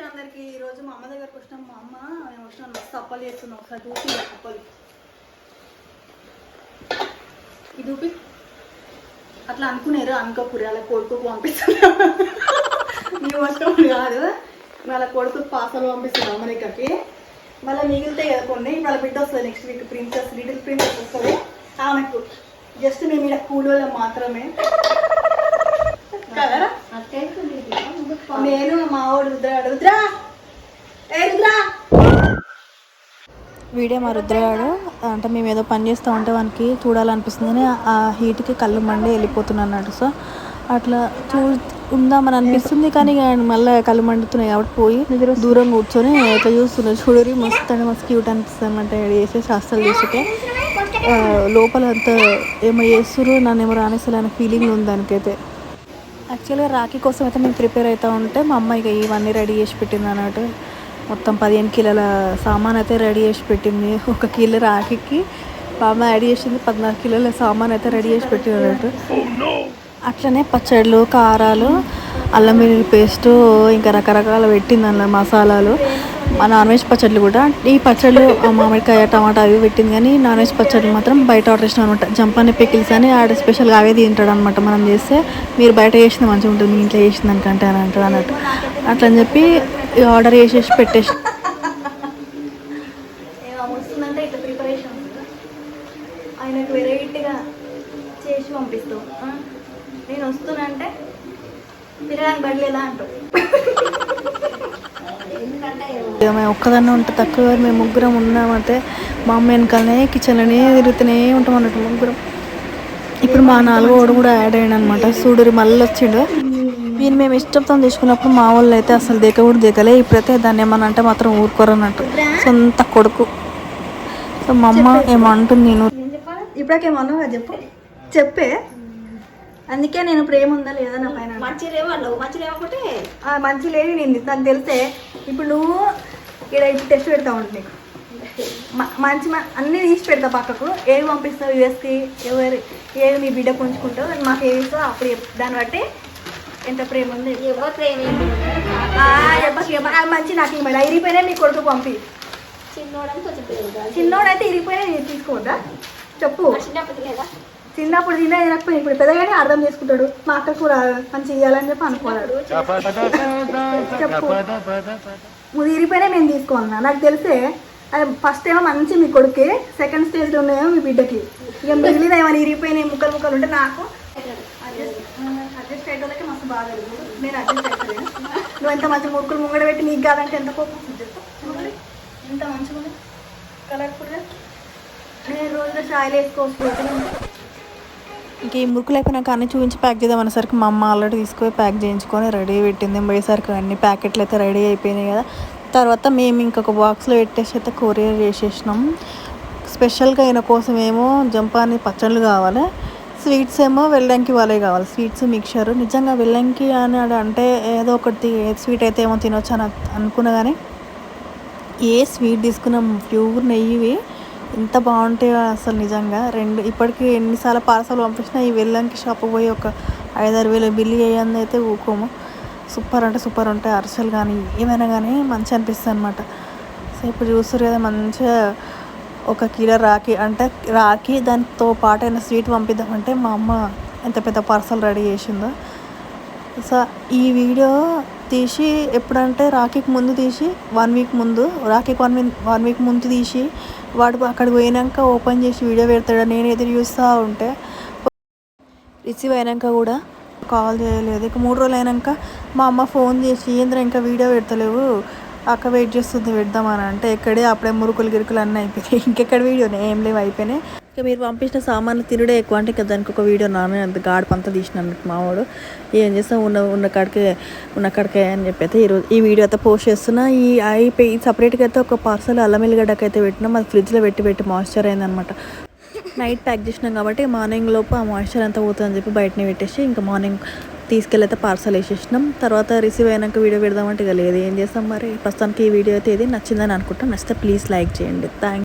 నమస్తే అందరికి. ఈరోజు రోజు మా అమ్మ దగ్గరకు వచ్చినాం. మా అమ్మ నేను వచ్చినాను మస్తు అప్పలు చేస్తున్నాం ఒకసారి చూసి అప్పలు. ఇది చూపి. అట్లా అనుకునేరు. అనుకోకూరి అలా కొడుకుకు పంపిస్తున్నాం. నీ వచ్చాం కాదు. మళ్ళీ కొడుకు పాసలు పంపిస్తున్నాం అమెరికాకి మళ్ళీ మిగిలితే కదా కొన్ని. వాళ్ళ బిడ్డ వస్తుంది next week princess little princess వస్తుంది. ఆమెకు జస్ట్ మేము ఇక్కడ కూలోళ్ళం మాత్రమే. కదరా నేను మా వాడు రుద్రా! ఏ రుద్రా! వీడే మా రుద్రగాడు. అంటే మేము ఏదో పని చేస్తూ ఉంటే వానికి చూడాలనిపిస్తుందని ఆ హీట్కి కళ్ళు మండి వెళ్ళిపోతున్నాడు సో అట్లా చూ ఉందామని అనిపిస్తుంది కానీ మళ్ళీ కళ్ళు మండుతున్నాయి కాబట్టి పోయి దూరం కూర్చొని ఇట్లా చూస్తున్నాడు చూడరి. మస్తు అంటే మస్తు క్యూట్ అనిపిస్తుంది అనమాట చేసే శాస్త్రాలు చేస్తే లోపల అంత ఏమో చేస్తుర్రు నన్ను ఏమో రానేసలే అనే ఫీలింగ్ ఉంది దానికైతే. యాక్చువల్గా రాఖీ కోసం అయితే మేము ప్రిపేర్ అవుతూ ఉంటే మా అమ్మ ఇక ఇవన్నీ రెడీ చేసి పెట్టింది అన్నట్టు. మొత్తం పదిహేను కిలోల సామాన్ అయితే రెడీ చేసి పెట్టింది. ఒక కిలో రాఖీకి మా అమ్మ యాడ్ చేసింది పద్నాలుగు కిలోల సామాన్ అయితే రెడీ చేసి పెట్టింది అన్నట్టు. అట్లనే పచ్చళ్ళు కారాలు అల్లం వెల్లుల్లి పేస్టు ఇంకా రకరకాల పెట్టింది అన్న మసాలాలు. మా నాన్ వెజ్ పచ్చళ్ళు కూడా. ఈ పచ్చళ్ళు మామిడికాయ టమాటా అవి పెట్టింది కానీ నాన్ వెజ్ పచ్చళ్ళు మాత్రం బయట ఆర్డర్ చేసిన అనమాట జంపాని పికిల్స్ అని ఆడ స్పెషల్గా అవే తింటాడు అనమాట మనం చేస్తే. మీరు బయట చేసింది మంచిగా ఉంటుంది మీ ఇంట్లో చేసింది అనుకంటే అని అంటాడు అన్నట్టు. అట్లా అని చెప్పి ఆర్డర్ చేసేసి పెట్టేసి ఆయనకు వెరైటీగా చేసి పంపిస్తావు నేను వస్తున్నా అంటే తినడానికి బడిలేదా అంటావు? మేము ఒక్కదాన్నే ఉంటే తక్కువ మేము ముగ్గురం ఉన్నామంటే మా అమ్మ వెనకాలనే కిచెన్లోనే తిరుగుతూనే ఉంటాం అన్నట్టు ముగ్గురం. ఇప్పుడు మా నాలుగోడు కూడా యాడ్ అయ్యాడు అనమాట సూడూరి మళ్ళీ వచ్చిండు. వీళ్ళు మేము ఇష్టంతో తీసుకున్నప్పుడు మా వాళ్ళు అయితే అసలు దిగ కూడా దిగలే ఇప్పుడైతే దాన్ని ఏమన్నా అంటే మాత్రం ఊరుకోరు అన్నట్టు. సొంత కొడుకు. సో మా అమ్మ ఏమో నేను. ఇప్పటికేమన్నా చెప్పు. చెప్పే. అందుకే నేను ప్రేమ ఉందా లేదా నా పైన మంచిలేమో అన్నావు. మంచి ఆ, మంచి లేని నేను తను తెలిసే. ఇప్పుడు నువ్వు ఇక్కడ ఇప్పుడు టెస్ట్ పెడతా ఉంటు నీకు. మ- మంచి అన్నీ తీసి పెడతా పక్కకు. ఏవి పంపిస్తావు యూఎస్కి ఎవరు ఏవి మీ బిడ్డకు ఉంచుకుంటావు అని మాకు ఏవి ఇస్తావు అప్పుడు. దాన్ని బట్టి ఎంత ప్రేమ ఉంది. ఎవరో ప్రేమ? మంచి నాకు ఇవ్వడు ఇరిగిపోయినా నీ కొడుకు పంపి. చిన్నోడైతే ఇరిగిపోయినా నేను తీసుకోవద్దా చెప్పు. చిన్నప్పటి లేదా చిన్నప్పుడు తిన్నా తినకపోయి ఇప్పుడు పెద్దగానే అర్థం చేసుకుంటాడు. మా అక్క కూడా మంచి ఇవ్వాలని చెప్పి అనుకున్నాడు చెప్పు. నువ్వు ఇరిగిపోయినా మేము తీసుకున్నా నాకు తెలిసే అది ఫస్ట్ ఏమో మంచి మీ కొడుకే సెకండ్ స్టేజ్లో ఉన్నాయేమో మీ బిడ్డకి. ఇక మిగిలిన ఏమైనా ఇరిగిపోయినాయి ముక్కలు ముక్కలు ఉంటే నాకు అడ్జస్ట్ అయ్యేటోళ్ళకి మస్తు బాగలేదు నేను అడ్జస్ట్ అవుతలేను నువ్వు ఎంత మంచి ముక్కులు ముంగడ పెట్టి నీకు కాదంటే ఎంత కోపం ఎంత మంచిగా ఉంది. కలర్ఫుల్గా నేను రోజులో చాయలు వేసుకోవచ్చు ఇంక ఈ మురుకులు అయిపోయినాక అన్ని చూపించి ప్యాక్ చేద్దాం అనేసరికి మా అమ్మ ఆల్రెడీ తీసుకుని ప్యాక్ చేయించుకొని రెడీ పెట్టింది. పోయేసరికి అన్ని ప్యాకెట్లు అయితే రెడీ అయిపోయినాయి కదా. తర్వాత మేము ఇంకొక బాక్స్లో పెట్టేసి అయితే కొరియర్ చేసేసినాం. స్పెషల్గా ఈయన కోసం ఏమో జంపాని పచ్చళ్ళు కావాలి. స్వీట్స్ ఏమో వెళ్ళంకి వాళ్ళే కావాలి. స్వీట్స్ మిక్చర్ నిజంగా వెళ్ళంకి అని అంటే ఏదో ఒకటి స్వీట్ అయితే ఏమో తినొచ్చు అని అనుకున్నా కానీ ఏ స్వీట్ తీసుకున్నాం ప్యూర్ నెయ్యివి. ఎంత బాగుంటాయో అసలు నిజంగా. రెండు ఇప్పటికి ఎన్నిసార్లు పార్సల్ పంపించినా ఈ వెళ్ళడానికి షాప్ పోయి ఒక ఐదారు వేలు బిల్లు వేయంది అయితే ఊకోము. సూపర్ అంటే సూపర్ ఉంటాయి. అరిసెలు కానీ ఏమైనా కానీ మంచిగా అనిపిస్తుంది అనమాట సో ఇప్పుడు చూస్తారు కదా మంచిగా ఒక కిలో రాఖీ అంటే రాఖీ దానితో పాటు అయిన స్వీట్ పంపిద్దామంటే మా అమ్మ ఎంత పెద్ద పార్సల్ రెడీ చేసిందో. సో ఈ వీడియో తీసి ఎప్పుడంటే రాఖీకి ముందు తీసి వన్ వీక్ ముందు రాఖీకి వన్ వీక్ వన్ వీక్ ముందు తీసి వాడు అక్కడికి పోయినాక ఓపెన్ చేసి వీడియో పెడతాడు. నేను ఎదురు చూస్తూ ఉంటే రిసీవ్ అయినాక కూడా కాల్ చేయలేదు. ఇక మూడు రోజులు అయినాక మా అమ్మ ఫోన్ చేసి ఏంద్ర ఇంకా వీడియో పెడతలేవు? అక్క వెయిట్ చేస్తుంది పెడదామని అంటే ఎక్కడే అప్పుడే మురుకులు గిరుకులు అన్నీ అయిపోయినాయి. ఇంకెక్కడ వీడియోనే ఏం లేవు అయిపోయినాయి. ఇక మీరు పంపించిన సామాన్లు తినడే ఎక్కువ. అంటే ఇక దానికి ఒక వీడియో నాన్న అంత గాడి తీసిన అన్నట్టు మావాడు ఏం చేస్తాం? ఉన్న ఉన్న కాడికే ఉన్న కాడికే అని చెప్పి అయితే ఈరోజు ఈ వీడియో అయితే పోస్ట్ చేస్తున్నా. ఈ అయిపోయి సపరేట్గా అయితే ఒక పార్సల్ అల్లం ఎల్లిగడ్డకి అయితే పెట్టినా. అది ఫ్రిడ్జ్లో పెట్టి పెట్టి మాయిశ్చర్ అయిందనమాట నైట్ ప్యాక్ చేసినాం కాబట్టి మార్నింగ్ లోపు ఆ మాయిశ్చర్ అంతా పోతుందని చెప్పి బయటనే పెట్టేసి ఇంకా మార్నింగ్ తీసుకెళ్ళి అయితే పార్సల్ వేసేసినాం. తర్వాత రిసీవ్ అయినాక వీడియో పెడదామంటే ఇక లేదు. ఏం చేస్తాం మరి? ప్రస్తుతానికి ఈ వీడియో అయితే ఇది. నచ్చిందని అనుకుంటాం నచ్చితే ప్లీజ్ లైక్ చేయండి. థ్యాంక్